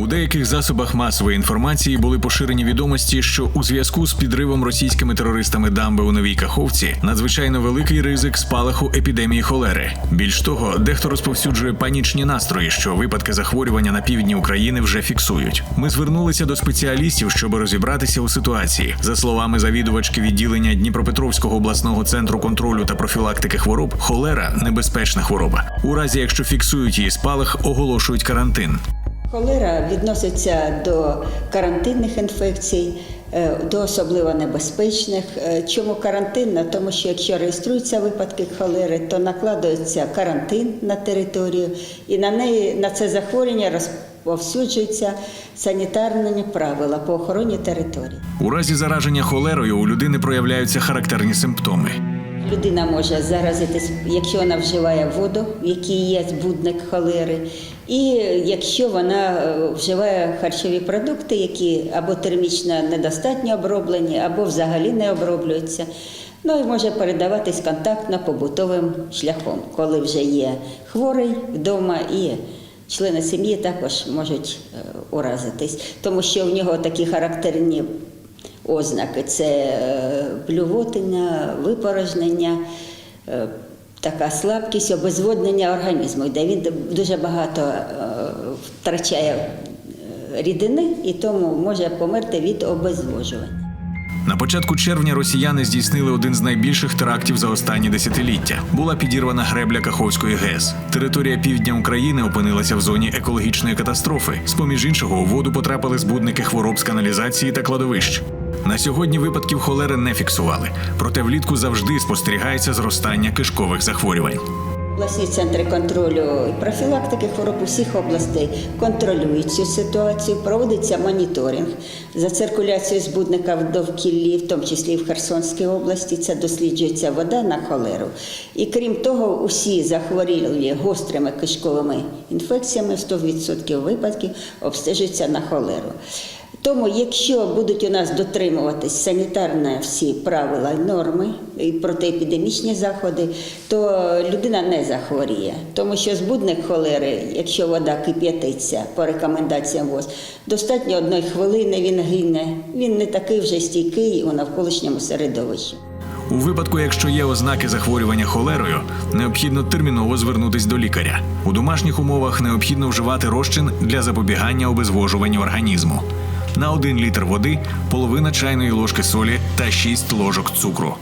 У деяких засобах масової інформації були поширені відомості, що у зв'язку з підривом російськими терористами дамби у Новій Каховці надзвичайно великий ризик спалаху епідемії холери. Більш того, дехто розповсюджує панічні настрої, що випадки захворювання на півдні України вже фіксують. Ми звернулися до спеціалістів, щоб розібратися у ситуації. За словами завідувачки відділення Дніпропетровського обласного центру контролю та профілактики хвороб, холера небезпечна хвороба. У разі якщо фіксують її спалах, оголошують карантин. Холера відноситься до карантинних інфекцій, е, до особливо небезпечних. Е, Чому карантинна? Тому що якщо реєструються випадки холери, то накладається карантин на територію, і на неї на це захворювання розповсюджуються санітарні правила по охороні території. У разі зараження холерою у людини проявляються характерні симптоми. Людина може заразитись, якщо вона вживає воду, в якій є збудник холери, і якщо вона е, вживає харчові продукти, які або термічно недостатньо оброблені, або взагалі не оброблюються. Ну і може передаватись контактно-побутовим шляхом, коли вже є хворий вдома і члени сім'ї також можуть е, уразитись, тому що в нього такі характерні ознаки це е, блювотина, випорожнення, е, така слабкість, обезводнення організму, де він дуже багато е, втрачає е, рідини і тому може померти від обезвожування. На початку червня росіяни здійснили один з найбільших терактів за останні десятиліття. Була підірвана гребля Каховської ГЕС. Територія півдня України опинилася в зоні екологічної катастрофи. З поміж іншого, у воду потрапили збудники хвороб з каналізації та кладовищ. На сьогодні випадків холери не фіксували, проте влітку завжди спостерігається зростання кишкових захворювань. Обласні центри контролю і профілактики хвороб усіх областей контролюють цю ситуацію, проводиться моніторинг за циркуляцією збудника в довкіллі, в тому числі і в Херсонській області. Це досліджується вода на холеру. І крім того, усі захворілі гострими кишковими інфекціями в 100% випадків обстежуються на холеру. Тому, якщо будуть у нас дотримуватись санітарні всі правила і норми і протиепідемічні заходи, то людина не захворіє. Тому що збудник холери, якщо вода кип'ятиться по рекомендаціям ВОЗ, достатньо одної хвилини він гине. Він не такий вже стійкий у навколишньому середовищі. У випадку, якщо є ознаки захворювання холерою, необхідно терміново звернутись до лікаря. У домашніх умовах необхідно вживати розчин для запобігання обезвожуванню організму. На один літр води половина чайної ложки солі та 6 ложок цукру.